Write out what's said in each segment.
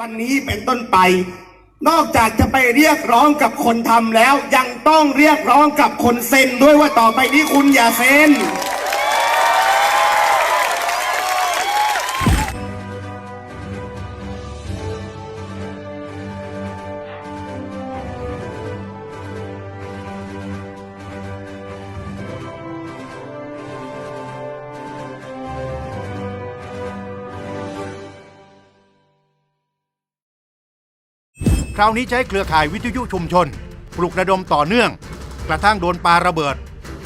วันนี้เป็นต้นไป นอกจากจะไปเรียกร้องกับคนทำแล้ว ยังต้องเรียกร้องกับคนเซ็นด้วยว่าต่อไปนี้คุณอย่าเซ็น คราวนี้ใช้เครือข่ายวิทยุชุมชน ปลุกระดมต่อเนื่อง กระทั่งโดนปาระเบิด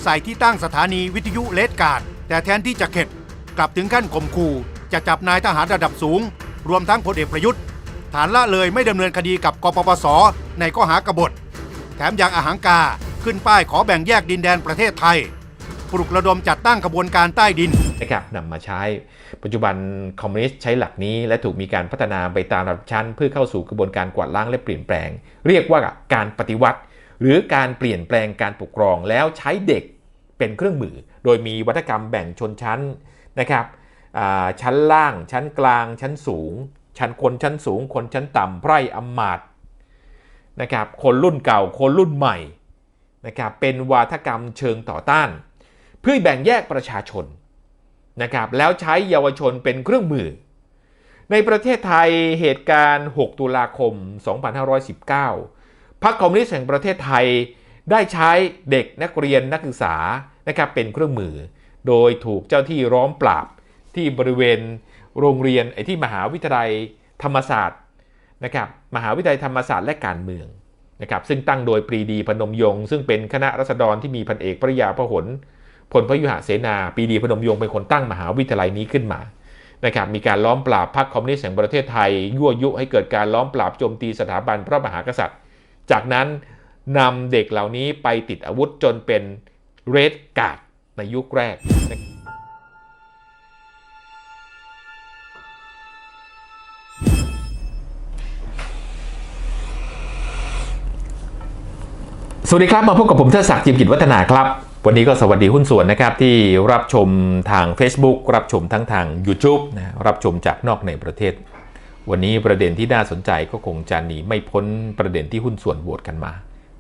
ใส่ที่ตั้งสถานีวิทยุเลสการ์ดแต่แทนที่จะเข็ด กลับถึงขั้นข่มขู่จะจับนายทหารระดับสูง รวมทั้งพลเอกประยุทธ์ ฐานละเลยไม่ดำเนินคดีกับกปปส ในข้อหากบฏ แถมยังอาหังกาขึ้นป้ายขอแบ่งแยกดินแดนประเทศไทย ปลุกระดมจัดตั้งกระบวนการใต้ดิน นะครับนำมาใช้ ปัจจุบันคอมมิวนิสต์ใช้หลักนี้ และถูกมีการพัฒนาไปตามระดับชั้น เพื่อเข้าสู่กระบวนการกวาดล้างและเปลี่ยนแปลง เรียกว่าการปฏิวัติ หรือการเปลี่ยนแปลงการปกครองแล้วใช้เด็กเป็นเครื่องมือ โดยมีวัฒกรรมแบ่งชนชั้นนะครับชั้นล่าง ชั้นกลาง ชั้นสูง ชั้นคนชั้นสูง คนชั้นต่ำไพร่อำมาตย์นะครับคนรุ่นเก่าคนรุ่นใหม่นะครับเป็นวาทกรรมเชิงต่อต้าน เพื่อแบ่งแยกประชาชน นะครับแล้วใช้เยาวชนเป็นเครื่องมือ ในประเทศไทยเหตุการณ์ 6 ตุลาคม 2519 พรรคคอมมิวนิสต์แห่งประเทศไทยได้ใช้เด็กนักเรียนนักศึกษานะครับเป็นเครื่องมือ โดยถูกเจ้าที่ร้อมปราบที่บริเวณโรงเรียนไอ้ที่มหาวิทยาลัยธรรมศาสตร์นะครับมหาวิทยาลัยธรรมศาสตร์และการเมืองนะครับซึ่งตั้งโดยปรีดีพนมยงค์ซึ่งเป็นคณะรัษฎรที่มีพันเอกปริยาพหล พลพยุหเสนาปีดีพนมยงค์เป็นคนตั้งมหาวิทยาลัยนี้ขึ้นมานะครับมีการล้อมปราบพรรคคอมมิวนิสต์แห่งประเทศไทย ยั่วยุให้เกิดการล้อมปราบโจมตีสถาบันพระมหากษัตริย์ จากนั้นนำเด็กเหล่านี้ไปติดอาวุธจนเป็นเรดการ์ดในยุคแรกสวัสดีครับ มาพบกับผมเทิดศักดิ์จิมกิจวัฒนาครับ วันนี้ก็สวัสดีหุ้นส่วนนะครับที่รับชมทาง Facebook รับชมทั้งทาง YouTube นะรับชมจากนอกในประเทศ วันนี้ประเด็นที่น่าสนใจก็คงจะหนีไม่พ้นประเด็นที่หุ้นส่วนโหวตกันมา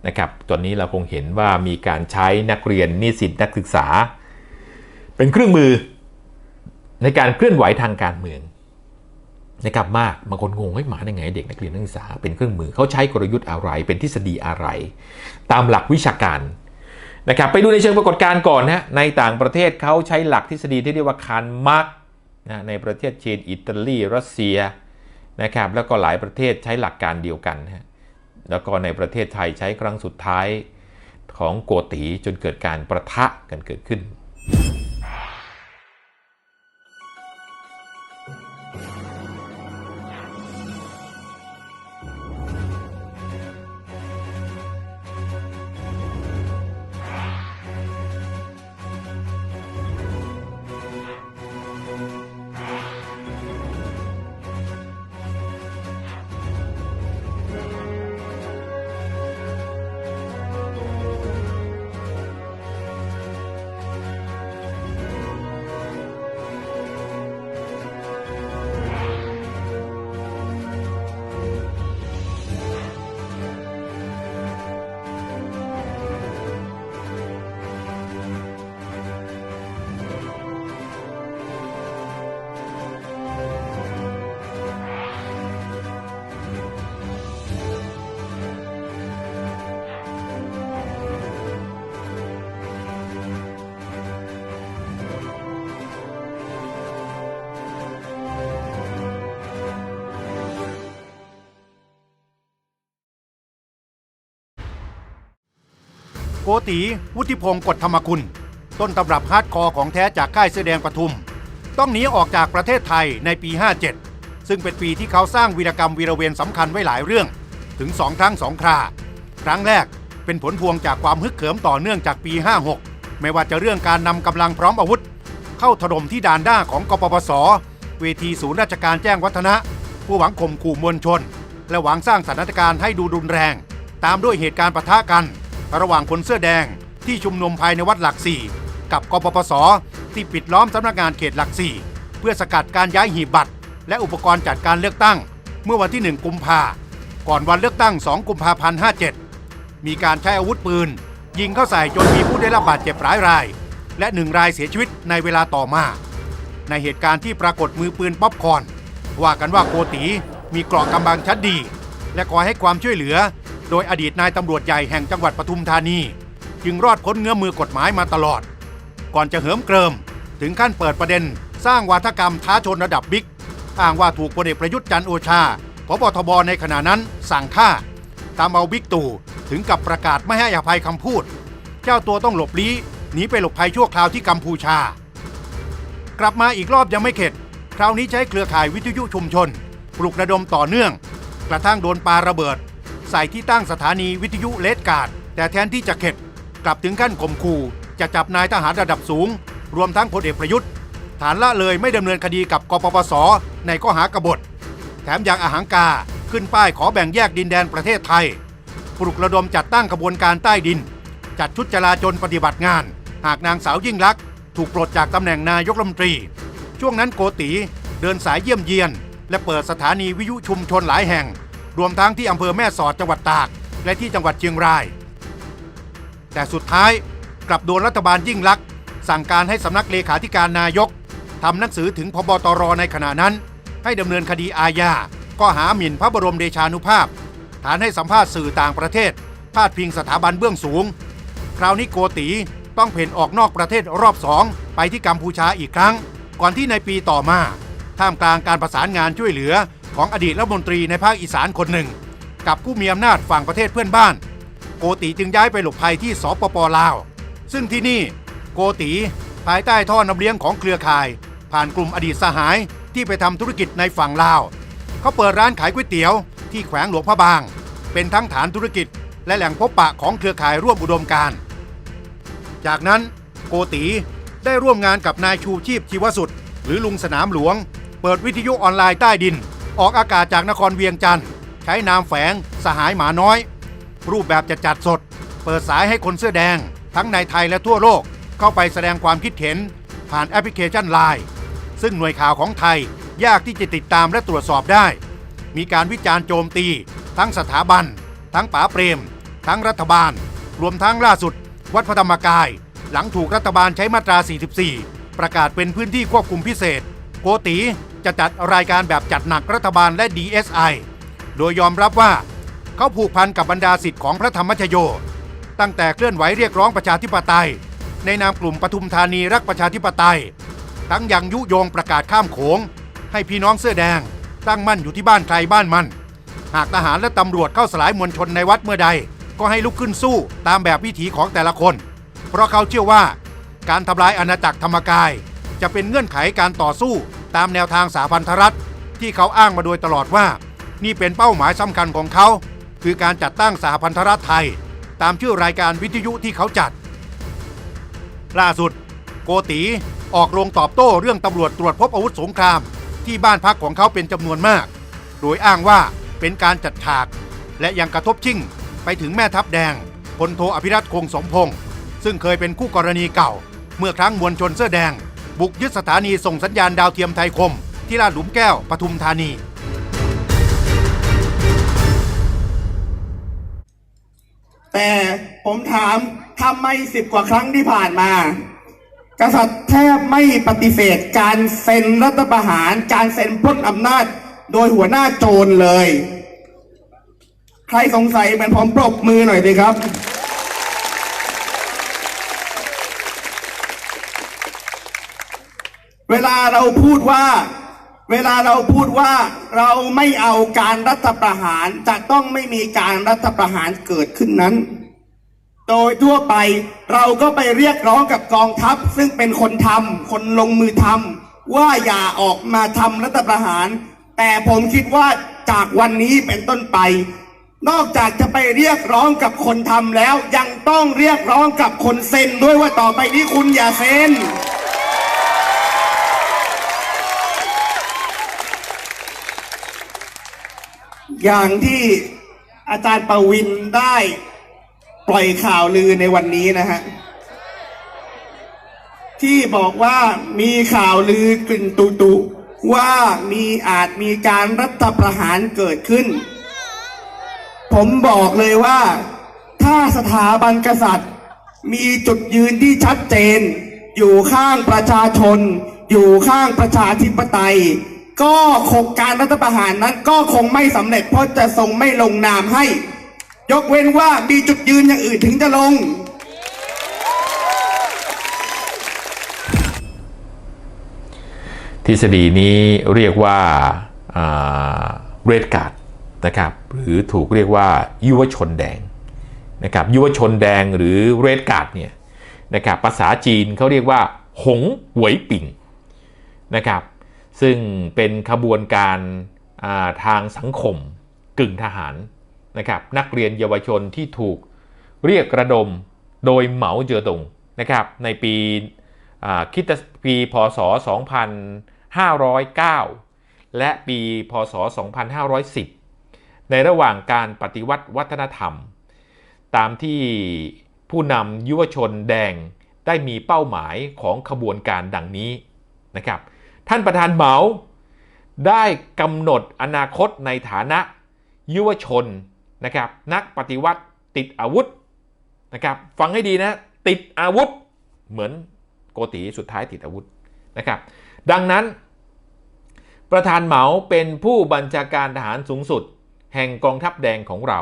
นะครับตอนนี้เราคงเห็นว่ามีการใช้นักเรียนนิสิตนักศึกษา เป็นเครื่องมือในการเคลื่อนไหวทางการเมืองนะครับมากบางคนงงให้หมาได้ไงเด็กนักเรียนนักศึกษาเป็นเครื่องมือเขาใช้กลยุทธ์อะไรเป็นทฤษฎีอะไร ตามหลักวิชาการ นะครับไปดูในเชิงปรากฏการณ์ก่อนนะในต่างประเทศเขาใช้หลักทฤษฎีที่เรียกว่าคาร์มาร์กนะในประเทศจีนอิตาลีรัสเซียนะครับแล้วก็หลายประเทศใช้หลักการเดียวกันนะแล้วก็ในประเทศไทยใช้ครั้งสุดท้ายของโกตีจนเกิดการประทะกันเกิดขึ้น โกตีวุฒิพงศ์กฎธรรมคุณ ต้นตำรับฮาร์ดคอร์ของแท้จากค่ายเสื้อแดงปทุม ต้องหนีออกจากประเทศไทยในปี 57 ซึ่งเป็นปีที่เขาสร้างวีรกรรมวีรเวรสำคัญไว้หลายเรื่อง ถึง2ครั้ง2ครา ครั้งแรกเป็นผลพวงจากความฮึกเหิมต่อเนื่องจากปี 56 ไม่ว่าจะเรื่องการนำกำลังพร้อมอาวุธ เข้าถล่มที่ด่านด้าของกปปส เวทีศูนย์ราชการแจ้งวัฒนะ ผู้หวังข่มขู่มวลชน และหวังสร้างสถานการณ์ให้ดูรุนแรง ตามด้วยเหตุการณ์ปะทะกัน ระหว่างคนเสื้อแดงที่ชุมนุมภายในวัดหลักสี่กับกปปส ที่ปิดล้อมสำนักงานเขตหลักสี่เพื่อสกัดการย้ายหีบบัตร และอุปกรณ์จัดการเลือกตั้ง เมื่อวันที่ 1 กุมภาก่อนวันเลือกตั้ง 2 กุมภาพันธ์57 มีการใช้อาวุธปืน ยิงเข้าใส่จนมีผู้ได้รับบาดเจ็บหลายราย และหนึ่งรายเสียชีวิตในเวลาต่อมา ในเหตุการณ์ที่ปรากฏมือปืนป๊อปคอนว่ากันว่าโกตีมีเกราะกำบังชั้นดี และคอยให้ความช่วยเหลือ โดยอดีตนายตำรวจใหญ่แห่งจังหวัดปทุมธานี จึงรอดพ้นเงื้อมือกฎหมายมาตลอด ก่อนจะเหิมเกริม ถึงขั้นเปิดประเด็น สร้างวาทกรรมท้าชนระดับบิ๊กอ้างว่าถูกพลเอกประยุทธ์จันโอชาพบทบในขณะนั้นสั่งฆ่า ตามเอาบิ๊กตู่ถึงกับประกาศไม่ให้อภัยคำพูด เจ้าตัวต้องหลบลี้หนีไปหลบภัยชั่วคราวที่กัมพูชา กลับมาอีกรอบยังไม่เข็ด คราวนี้ใช้เครือข่ายวิทยุชุมชน ปลุกระดมต่อเนื่อง กระทั่งโดนปาระเบิด ใส่ที่ตั้งสถานีวิทยุเลดการ์ดแต่แทนที่จะเข็ด กลับถึงขั้นข่มขู่จะจับนายทหารระดับสูง รวมทั้งพลเอกประยุทธ์ ฐานละเลยไม่ดำเนินคดีกับกปปส ในข้อหากบฏ แถมยังอาหังกาขึ้นป้ายขอแบ่งแยกดินแดนประเทศไทย ปลุกระดมจัดตั้งขบวนการใต้ดิน จัดชุดจราจรปฏิบัติงาน หากนางสาวยิ่งลักษณ์ถูกปลดจากตำแหน่งนายกรัฐมนตรี ช่วงนั้นโกตีเดินสายเยี่ยมเยียน และเปิดสถานีวิทยุชุมชนหลายแห่ง รวมทั้งที่อำเภอแม่สอดจังหวัดตาก และที่จังหวัดเชียงราย แต่สุดท้ายกลับโดนรัฐบาลยิ่งลักษณ์สั่งการให้สำนักเลขาธิการนายกทำหนังสือถึงพบตรในขณะนั้น ให้ดำเนินคดีอาญาก็หาหมิ่นพระบรมเดชานุภาพ ฐานให้สัมภาษณ์สื่อต่างประเทศ พาดพิงสถาบันเบื้องสูง คราวนี้โกตีต้องเพ่นออกนอกประเทศรอบสองไปที่กัมพูชาอีกครั้ง ก่อนที่ในปีต่อมา ท่ามกลางการประสานงานช่วยเหลือ ของอดีตรัฐมนตรีในภาคอีสานคนหนึ่ง กับผู้มีอำนาจฝั่งประเทศเพื่อนบ้าน โกตีจึงย้ายไปหลบภัยที่สปปลาว ซึ่งที่นี่โกตีภายใต้ท่อนำเลี้ยงของเครือข่าย ผ่านกลุ่มอดีตสหายที่ไปทำธุรกิจในฝั่งลาว เขาเปิดร้านขายก๋วยเตี๋ยวที่แขวงหลวงพระบาง เป็นทั้งฐานธุรกิจ และแหล่งพบปะของเครือข่ายร่วมอุดมการ จากนั้นโกตีได้ร่วมงานกับนายชูชีพชีวสุด หรือลุงสนามหลวง เปิดวิทยุออนไลน์ใต้ดิน ออกอากาศจากนครเวียงจันทร์ใช้นามแฝงสหายหมาน้อย รูปแบบจะจัดสด เปิดสายให้คนเสื้อแดง ทั้งในไทยและทั่วโลกเข้าไปแสดงความคิดเห็น ผ่านแอปพลิเคชันไลน์ซึ่งหน่วยข่าวของไทยยากที่จะติดตามและตรวจสอบได้ มีการวิจารณ์โจมตี ทั้งสถาบัน ทั้งป๋าเปรม ทั้งรัฐบาล รวมทั้งล่าสุด วัดพระธรรมกาย หลังถูกรัฐบาลใช้มาตรา 44 ประกาศเป็นพื้นที่ควบคุมพิเศษ โกตี จะจัดรายการแบบจัดหนักรัฐบาลและ DSI โดยยอมรับว่า เขาผูกพันกับบรรดาสิทธิ์ของพระธรรมชโย ตั้งแต่เคลื่อนไหวเรียกร้องประชาธิปไตย ในนามกลุ่มปทุมธานีรักประชาธิปไตย ทั้งยังยุยงประกาศข้ามโขง ให้พี่น้องเสื้อแดง ตั้งมั่นอยู่ที่บ้านใครบ้านมัน หากทหารและตำรวจเข้าสลายมวลชนในวัดเมื่อใด ก็ให้ลุกขึ้นสู้ตามแบบวิถีของแต่ละคน เพราะเขาเชื่อว่า การทำลายอาณาจักรธรรมกาย จะเป็นเงื่อนไขการต่อสู้ ตามแนวทางสาพันธรัฐ ที่เขาอ้างมาโดยตลอดว่า นี่เป็นเป้าหมายสำคัญของเขา คือการจัดตั้งสหพันธรัฐไทย ตามชื่อรายการวิทยุที่เขาจัด ล่าสุด โกตีออกโรงตอบโต้เรื่องตำรวจตรวจพบอาวุธสงคราม ที่บ้านพักของเขาเป็นจำนวนมาก โดยอ้างว่าเป็นการจัดฉาก และยังกระทบชิ่งไปถึงแม่ทัพแดงพลโทอภิรัตคงสมพงศ์ซึ่งเคยเป็นคู่กรณีเก่า เมื่อครั้งมวลชนเสื้อแดง บุกยึดสถานีส่งสัญญาณดาวเทียมไทยคม ที่ลาดหลุมแก้วปทุมธานี แต่ผมถามทำไมสิบกว่าครั้งที่ผ่านมา กษัตริย์แทบไม่ปฏิเสธการเซ็นรัฐประหาร การเซ็นปล้นอำนาจโดยหัวหน้าโจรเลย ใครสงสัยเหมือนผมปรบมือหน่อยดีครับ เวลาเราพูดว่า เวลาเราพูดว่าเราไม่เอาการรัฐประหารจะต้องไม่มีการรัฐประหารเกิดขึ้นนั้น โดยทั่วไปเราก็ไปเรียกร้องกับกองทัพ ซึ่งเป็นคนทำคนลงมือทำว่าอย่าออกมาทำรัฐประหาร แต่ผมคิดว่าจากวันนี้เป็นต้นไป นอกจากจะไปเรียกร้องกับคนทำแล้วยังต้องเรียกร้องกับคนเซ็นด้วยว่าต่อไปนี้คุณอย่าเซ็น อย่างที่อาจารย์ประวินได้ปล่อยข่าวลือในวันนี้นะฮะ ที่บอกว่ามีข่าวลือกลิ่นตุตุว่ามีอาจมีการรัฐประหารเกิดขึ้น ผมบอกเลยว่า ถ้าสถาบันกษัตริย์ มีจุดยืนที่ชัดเจน อยู่ข้างประชาชน อยู่ข้างประชาธิปไตย ก็คงการรัฐประหารนั้นก็คงไม่สำเร็จเพราะจะทรงไม่ลงนามให้ ยกเว้นว่ามีจุดยืนอย่างอื่นถึงจะลง ทฤษฎีนี้เรียกว่าเรดการ์ดนะครับหรือถูกเรียกว่ายุวชนแดงนะครับยุวชนแดงหรือเรดการ์ดเนี่ยนะครับภาษาจีนเขาเรียกว่า หงหวยปิ่งนะครับ ซึ่งเป็นขบวนการาทางสังคมกึ่งทหารนะครับนักเรียนเยาวชนที่ถูกเรียกระดมโดยเหมาเจ๋อตงนะครับในปีคิดปีพศ 2509 และปีพศ 2510 ในระหว่างการปฏิวัติวัฒนธรรม ตามที่ผู้นำยุวชนแดงได้มีเป้าหมายของขบวนการดังนี้นะครับ ท่านประธานเหมา ได้กำหนดอนาคตในฐานะยุวชนนะครับนักปฏิวัติติดอาวุธนะครับฟังให้ดีนะติดอาวุธเหมือนโกติสุดท้ายติดอาวุธนะครับดังนั้น ประธานเหมาเป็นผู้บัญชาการทหารสูงสุด แห่งกองทัพแดงของเรา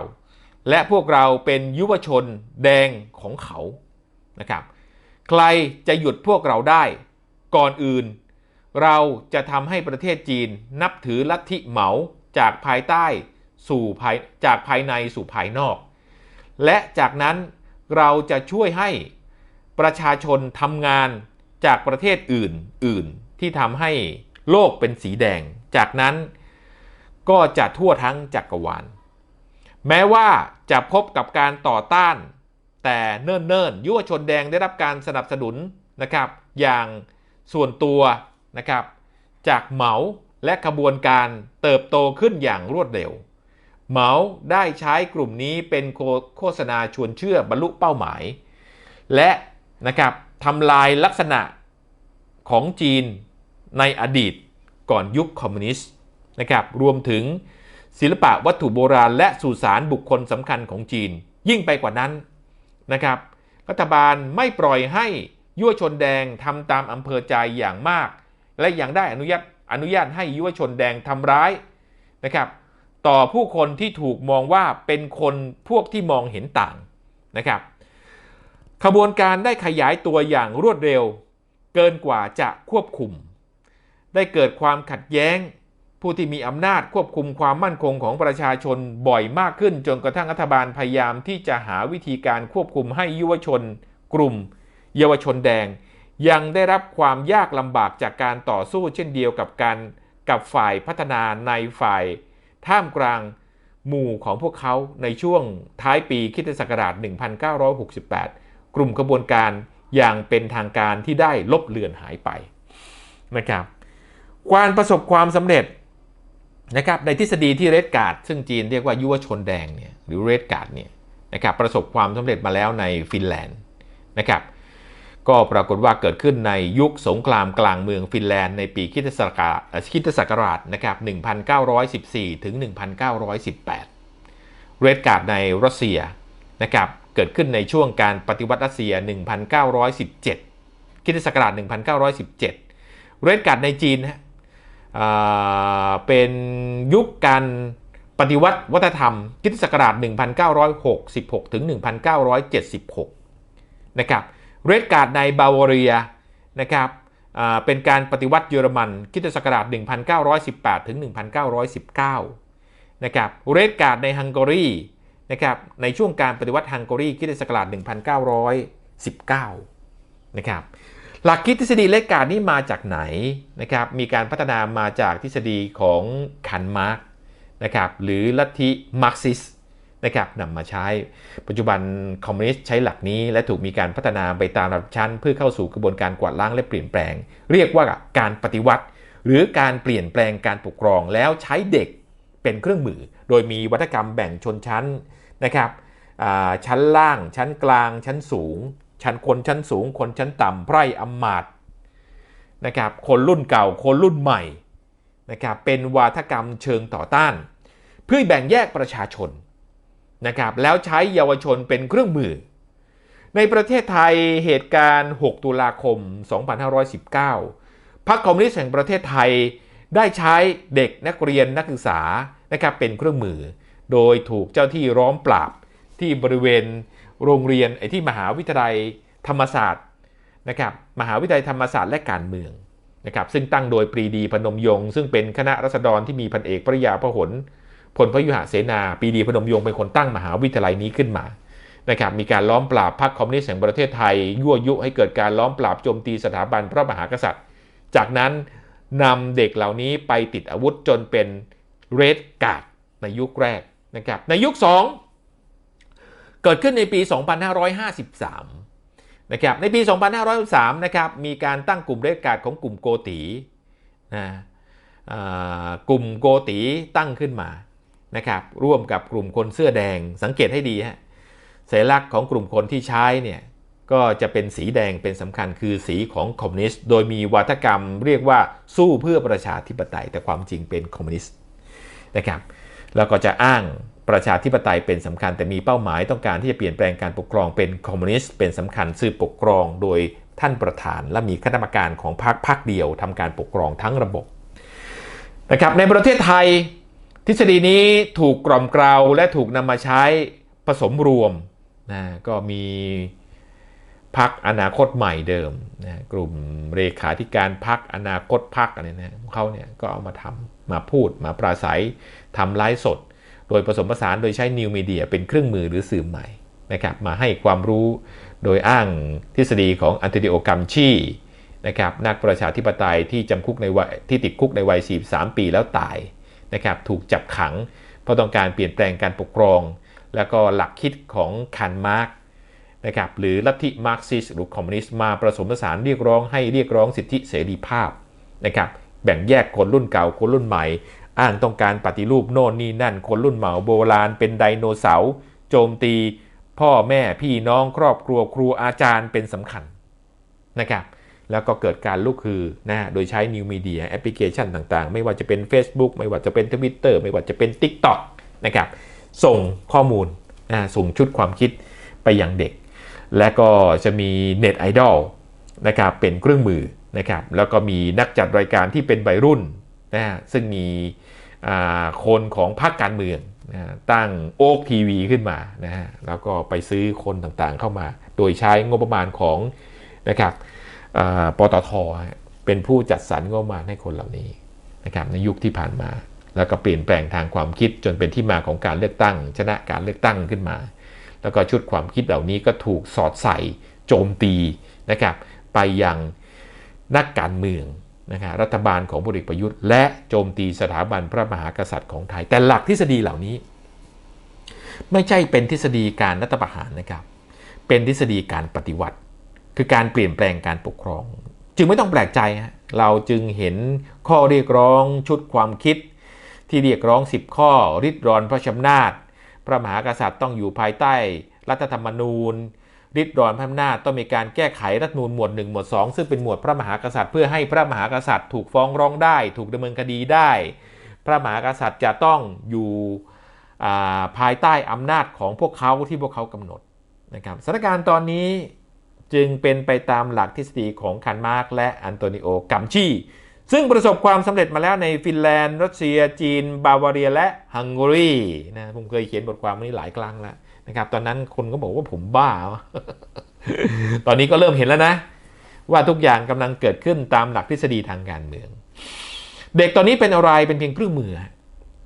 และพวกเราเป็นยุวชนแดงของเขานะครับใครจะหยุดพวกเราได้ก่อนอื่น เราจะทำให้ประเทศจีนนับถือลัทธิเหมาจากภายใต้สู่ภายจากภายในสู่ภายนอก และจากนั้นเราจะช่วยให้ประชาชนทำงานจากประเทศอื่นอื่นที่ทำให้โลกเป็นสีแดง จากนั้นก็จะทั่วทั้งจักรวาล แม้ว่าจะพบกับการต่อต้าน แต่เนิ่นๆ ยุวชนแดงได้รับการสนับสนุนนะครับ อย่างส่วนตัว นะครับ จากเหมาและขบวนการเติบโตขึ้นอย่างรวดเร็ว เหมาได้ใช้กลุ่มนี้เป็นโฆโฆษณาชวนเชื่อบรรลุเป้าหมาย และนะครับทำลายลักษณะของจีนในอดีตก่อนยุคคอมมิวนิสต์นะครับรวมถึงศิลปะวัตถุโบราณ และสุสานบุคคลสำคัญของจีน ยิ่งไปกว่านั้นนะครับรัฐบาลไม่ปล่อยให้ยุวชนแดงทำตามอำเภอใจอย่างมาก และยังได้อนุญาตอนุญาตให้ยุวชนแดงทำร้ายนะครับต่อผู้คนที่ถูกมองว่าเป็นคนพวกที่มองเห็นต่างนะครับขบวนการได้ขยายตัวอย่างรวดเร็ว เกินกว่าจะควบคุม ได้เกิดความขัดแย้ง ผู้ที่มีอำนาจควบคุมความมั่นคงของประชาชนบ่อยมากขึ้น จนกระทั่งรัฐบาลพยายามที่จะหาวิธีการควบคุมให้ยุวชน กลุ่ม เยาวชนแดง ยังได้รับความยากลำบากจากการต่อสู้เช่นเดียวกับการกับฝ่ายพัฒนาในฝ่าย ท่ามกลางหมู่ของพวกเขาในช่วงท้ายปีคริสตศักราช 1968 กลุ่มขบวนการอย่างเป็นทางการที่ได้ลบเลือนหายไปนะครับการประสบความสำเร็จนะครับในทฤษฎีที่เรดการ์ดซึ่งจีนเรียกว่ายุวชนแดงเนี่ยหรือเรดการ์ดเนี่ยนะครับประสบความสำเร็จมาแล้วในฟินแลนด์นะครับ ก็ปรากฏว่าเกิดขึ้นในยุคสงครามกลางเมืองฟินแลนด์ในปีคริสตศักราชคริตศักราชนะครับ1914 ถึง 1918 เรดการ์ดในรัสเซียนะครับเกิดขึ้นในช่วงการปฏิวัติรัสเซีย 1917คริสตศักราช 1917 เรดการ์ดในจีนนะเป็นยุคการปฏิวัติวัฒนธรรมคริตศักราช 1966 ถึง 1976 นะครับ เรดการ์ดในบาวาเรียนะครับเป็นการปฏิวัติเยอรมันคริสตศักราช 1918 ถึง 1919 นะครับเรดการ์ดในฮังการีนะครับในช่วงการปฏิวัติฮังการีคริสตศักราช 1919 นะครับหลักคิดทฤษฎีเลขการนี่มาจากไหนนะครับมีการพัฒนามาจากทฤษฎีของคันมาร์กนะครับหรือลัทธิมาร์กซิส นะครับนำมาใช้ ปัจจุบันคอมมิวนิสต์ใช้หลักนี้ และถูกมีการพัฒนาไปตามระดับชั้น เพื่อเข้าสู่กระบวนการกวาดล้างและเปลี่ยนแปลง เรียกว่าการปฏิวัติ หรือการเปลี่ยนแปลงการปกครองแล้วใช้เด็กเป็นเครื่องมือ โดยมีวัฒกรรมแบ่งชนชั้นนะครับชั้นล่าง ชั้นกลาง ชั้นสูง ชั้นคนชั้นสูง คนชั้นต่ำไพร่อำมาตย์นะครับคนรุ่นเก่าคนรุ่นใหม่นะครับเป็นวาทกรรมเชิงต่อต้าน เพื่อแบ่งแยกประชาชน นะครับแล้วใช้เยาวชนเป็นเครื่องมือ ในประเทศไทยเหตุการณ์ 6 ตุลาคม 2519 พรรคคอมมิวนิสต์แห่งประเทศไทยได้ใช้เด็กนักเรียนนักศึกษานะครับเป็นเครื่องมือ โดยถูกเจ้าที่ร้อมปราบที่บริเวณโรงเรียนไอ้ที่มหาวิทยาลัยธรรมศาสตร์นะครับมหาวิทยาลัยธรรมศาสตร์และการเมืองนะครับซึ่งตั้งโดยปรีดีพนมยงค์ซึ่งเป็นคณะรัษฎรที่มีพันเอกปริยาพหล พลพยุหเสนาปีดีพนมยงค์เป็นคนตั้งมหาวิทยาลัยนี้ขึ้นมานะครับมีการล้อมปราบพรรคคอมมิวนิสต์แห่งประเทศไทย ยั่วยุให้เกิดการล้อมปราบโจมตีสถาบันพระมหากษัตริย์ จากนั้นนำเด็กเหล่านี้ไปติดอาวุธจนเป็นเรดการ์ดในยุคแรกนะครับในยุค 2 เกิดขึ้นในปี 2553นะครับในปี 2553นะครับมีการตั้งกลุ่มเรดการ์ดของกลุ่มโกตีนะกลุ่มโกตีตั้งขึ้นมา นะครับร่วมกับกลุ่มคนเสื้อแดงสังเกตให้ดีฮะสัญลักษณ์ของกลุ่มคนที่ใช้เนี่ยก็จะเป็นสีแดงเป็นสำคัญคือสีของคอมมิวนิสต์โดยมีวัฒกรรมเรียกว่าสู้เพื่อประชาธิปไตย แต่ความจริงเป็นคอมมิวนิสต์นะครับแล้วก็จะอ้างประชาธิปไตยเป็นสำคัญแต่มีเป้าหมายต้องการที่จะเปลี่ยนแปลงการปกครองเป็นคอมมิวนิสต์เป็นสำคัญสืบปกครองโดยท่านประธาน และมีคณะกรรมการของพรรคพรรคเดียวทำการปกครองทั้งระบบนะครับในประเทศไทย ทฤษฎีนี้ถูกกล่อมเกลาและถูกนำมาใช้ผสมรวมนะก็มีพักอนาคตใหม่เดิมนะกลุ่มเลขาธิการพักอนาคตพักอะไรนะเขาเนี่ยก็เอามาทำมาพูดมาปราศัยทำไลฟ์สด โดยผสมผสานโดยใช้นิวมีเดียเป็นเครื่องมือหรือสื่อใหม่นะครับมาให้ความรู้โดยอ้างทฤษฎีของอันติโอกัมชีนะครับนักประชาธิปไตยที่จำคุกในวัยที่ติดคุกในวัย 43 ปีแล้วตาย นะครับถูกจับขัง เพราะต้องการเปลี่ยนแปลงการปกครอง แล้วก็หลักคิดของคันมาร์กนะครับหรือลัทธิมาร์กซิสหรือคอมมิวนิสต์มาผสมผสานเรียกร้องให้เรียกร้องสิทธิเสรีภาพนะครับแบ่งแยกคนรุ่นเก่าคนรุ่นใหม่ อ้างต้องการปฏิรูปโน่นนี่นั่น คนรุ่นใหม่โบราณเป็นไดโนเสาร์โจมตี พ่อแม่พี่น้องครอบครัวครูอาจารย์เป็นสำคัญนะครับ แล้วก็เกิดการลุกคือนะโดยใช้นิวมีเดียแอปพลิเคชันต่างๆ ไม่ว่าจะเป็น Facebook ไม่ว่าจะเป็น Twitter ไม่ว่าจะเป็น TikTok นะครับส่งข้อมูลนะส่งชุดความคิดไปยังเด็ก และก็จะมีเน็ตไอดอลนะครับเป็นเครื่องมือนะครับแล้วก็มีนักจัดรายการที่เป็นวัยรุ่นนะฮะซึ่งมีคนของพรรคการเมืองนะฮะตั้งโอ๊กทีวีขึ้นมานะฮะแล้วก็ไปซื้อคนต่างๆเข้ามา โดยใช้งบประมาณของนะครับ ปตทเป็นผู้จัดสรรงบประมาณให้คนเหล่านี้นะครับในยุคที่ผ่านมา แล้วก็เปลี่ยนแปลงทางความคิดจนเป็นที่มาของการเลือกตั้ง ชนะการเลือกตั้งขึ้นมา แล้วก็ชุดความคิดเหล่านี้ก็ถูกสอดใส่โจมตีนะครับไปยังนักการเมืองนะครับรัฐบาลของพลเอกประยุทธ์ และโจมตีสถาบันพระมหากษัตริย์ของไทย แต่หลักทฤษฎีเหล่านี้ ไม่ใช่เป็นทฤษฎีการรัฐประหารนะครับ เป็นทฤษฎีการปฏิวัติ คือการเปลี่ยนแปลงการปกครอง จึงไม่ต้องแปลกใจฮะเราจึงเห็นข้อเรียกร้องชุดความคิด ที่เรียกร้อง 10 ข้อริดรอนพระชำนาจ พระมหากษัตริย์ต้องอยู่ภายใต้รัฐธรรมนูญริดรอนพระอำนาจต้องมีการแก้ไขรัฐมนูญหมวด1หมวด2 ซึ่งเป็นหมวดพระมหากษัตริย์ เพื่อให้พระมหากษัตริย์ถูกฟ้องร้องได้ ถูกดำเนินคดีได้ พระมหากษัตริย์จะต้องอยู่อ่าภายใต้อำนาจของพวกเขาที่พวกเขากำหนดนะครับสถานการณ์ตอนนี้ จึงเป็นไปตามหลักทฤษฎีของคันมาร์กและอันโตนิโอกัมชีซึ่งประสบความสำเร็จมาแล้วในฟินแลนด์ รัสเซีย จีน บาวาเรีย และฮังการีนะผมเคยเขียนบทความนี้หลายครั้งแล้วนะครับตอนนั้นคนก็บอกว่าผมบ้า ตอนนี้ก็เริ่มเห็นแล้วนะ ว่าทุกอย่างกำลังเกิดขึ้นตามหลักทฤษฎีทางการเมือง เด็กตอนนี้เป็นอะไรเป็นเพียงเครื่องมือ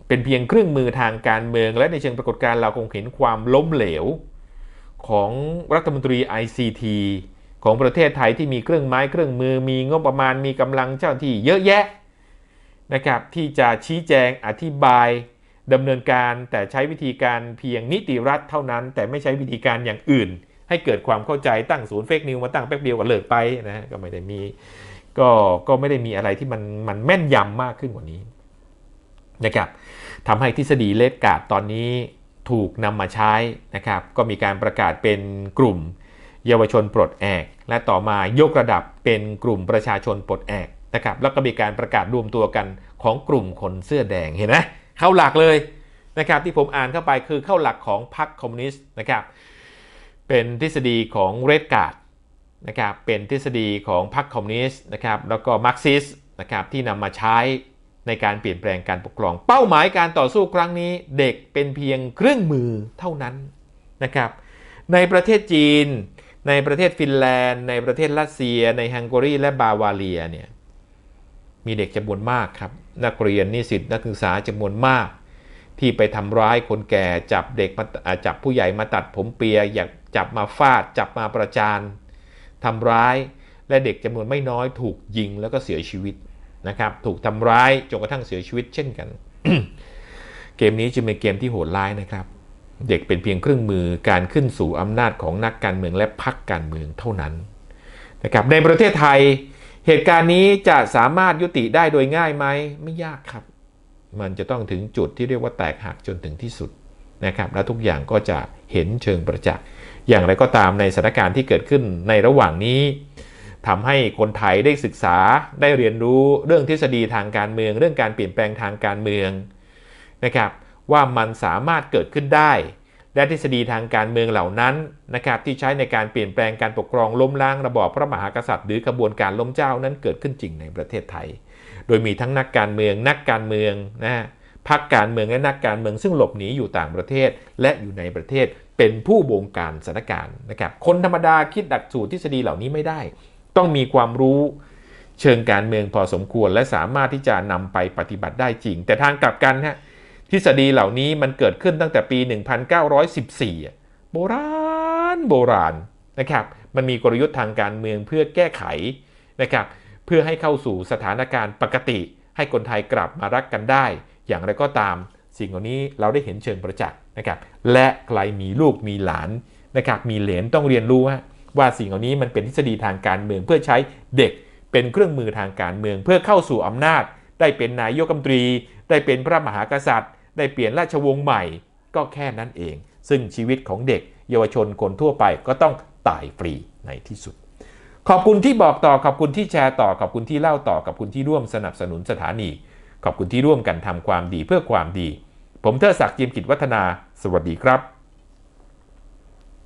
เป็นเพียงเครื่องมือทางการเมือง และในเชิงปรากฏการณ์เราคงเห็นความล้มเหลว ของรัฐมนตรี ICT ของประเทศไทยที่มีเครื่องไม้เครื่องมือ มีงบประมาณมีกำลังเจ้าหน้าที่เยอะแยะนะครับที่จะชี้แจงอธิบายดำเนินการแต่ใช้วิธีการเพียงนิติรัฐเท่านั้น แต่ไม่ใช้วิธีการอย่างอื่น ให้เกิดความเข้าใจตั้งศูนย์เฟกนิวมาตั้งแป๊บเดียวก็เลิกไปนะฮะก็ไม่ได้มีก็ก็ไม่ได้มีอะไรที่มันมันแม่นยำมากขึ้นกว่านี้นะครับทำให้ทฤษฎีเลดการ์ดตอนนี้ ถูกนำมาใช้นะครับ ก็มีการประกาศเป็นกลุ่มเยาวชนปลดแอก และต่อมายกระดับเป็นกลุ่มประชาชนปลดแอกนะครับ แล้วก็มีการประกาศรวมตัวกันของกลุ่มคนเสื้อแดงเห็นไหมเข้าหลักเลยนะครับที่ผมอ่านเข้าไปคือเข้าหลักของพรรคคอมมิวนิสต์นะครับเป็นทฤษฎีของเรดการ์ดนะครับเป็นทฤษฎีของพรรคคอมมิวนิสต์นะครับแล้วก็มาร์กซิสนะครับที่นำมาใช้ ในการเปลี่ยนแปลงการปกครอง เป้าหมายการต่อสู้ครั้งนี้ เด็กเป็นเพียงเครื่องมือเท่านั้นนะครับ ในประเทศจีน ในประเทศฟินแลนด์ ในประเทศรัสเซีย ในฮังการีและบาวาเรียเนี่ยมีเด็กจำนวนมากครับ นักเรียนนิสิตนักศึกษาจำนวนมาก ที่ไปทำร้ายคนแก่จับเด็กมาจับผู้ใหญ่มาตัดผมเปีย อยากจับมาฟาด จับมาประจานทำร้ายและเด็กจำนวนไม่น้อยถูกยิงแล้วก็เสียชีวิต นะครับถูกทำร้ายจนกระทั่งเสียชีวิตเช่นกัน เกมนี้จึงเป็นเกมที่โหดร้ายนะครับ เด็กเป็นเพียงเครื่องมือการขึ้นสู่อำนาจของนักการเมืองและพรรคการเมืองเท่านั้นนะครับในประเทศไทยเหตุการณ์นี้จะสามารถยุติได้โดยง่ายไหมไม่ยากครับ มันจะต้องถึงจุดที่เรียกว่าแตกหักจนถึงที่สุดนะครับและทุกอย่างก็จะเห็นเชิงประจักษ์อย่างไรก็ตามในสถานการณ์ที่เกิดขึ้นในระหว่างนี้ ทำให้คนไทยได้ศึกษาได้เรียนรู้เรื่องทฤษฎีทางการเมือง เรื่องการเปลี่ยนแปลงทางการเมืองนะครับว่ามันสามารถเกิดขึ้นได้ และทฤษฎีทางการเมืองเหล่านั้นนะครับที่ใช้ในการเปลี่ยนแปลงการปกครองล้มล้างระบอบพระมหากษัตริย์ หรือกระบวนการล้มเจ้านั้นเกิดขึ้นจริงในประเทศไทย โดยมีทั้งนักการเมืองนักการเมืองนะฮะพรรคการเมืองและนักการเมืองซึ่งหลบหนีอยู่ต่างประเทศและอยู่ในประเทศเป็นผู้บงการสถานการณ์นะครับคนธรรมดาคิดดักสูตรทฤษฎีเหล่านี้ไม่ได้ ต้องมีความรู้เชิงการเมืองพอสมควร และสามารถที่จะนำไปปฏิบัติได้จริง แต่ทางกลับกันฮะทฤษฎีเหล่านี้มันเกิดขึ้นตั้งแต่ปี 1914 โบราณโบราณนะครับ มันมีกลยุทธ์ทางการเมืองเพื่อแก้ไขนะครับ เพื่อให้เข้าสู่สถานการณ์ปกติ ให้คนไทยกลับมารักกันได้ อย่างไรก็ตาม สิ่งเหล่านี้เราได้เห็นเชิงประจักษ์นะครับ และใครมีลูกมีหลานนะครับ มีเหลนต้องเรียนรู้ว่า ว่าสิ่งเหล่านี้มันเป็นทฤษฎีทางการเมืองเพื่อใช้เด็กเป็นเครื่องมือทางการเมือง เพื่อเข้าสู่อำนาจ ได้เป็นนายกรัฐมนตรี ได้เป็นพระมหากษัตริย์ ได้เปลี่ยนราชวงศ์ใหม่ ก็แค่นั้นเอง ซึ่งชีวิตของเด็ก เยาวชนคนทั่วไปก็ต้องตายฟรีในที่สุด ขอบคุณที่บอกต่อขอบคุณที่แชร์ต่อขอบคุณที่เล่าต่อขอบคุณที่ร่วมสนับสนุนสถานี ขอบคุณที่ร่วมกันทำความดีเพื่อความดี ผมเทอศักดิ์จิมกิจวัฒนา สวัสดีครับ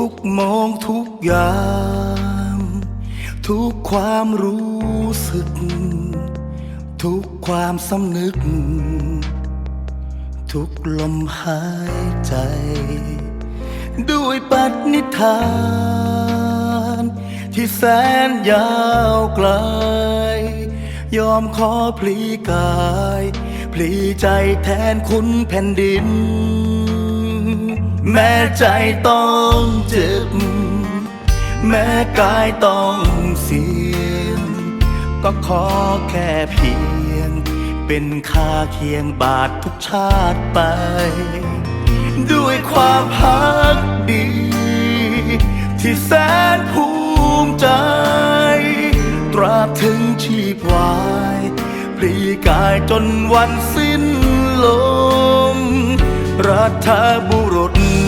ทุกมองทุกยางทุกความรู้สึก ทุกความสำนึก ทุกลมหายใจ ด้วยปณิธาน ที่แสนยาวไกล ยอมขอพลีกาย พลีใจแทนคุณแผ่นดิน แม้ใจต้องเจ็บ แม้กายต้องเสียง ก็ขอแค่เพียง เป็นค่าเคียงบาททุกชาติไป ด้วยความพักดี ที่แสนภูมิใจ ตราบถึงชีพวายพลีกายจนวันสิ้นลมรัฐบุรุษ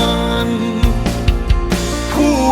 ล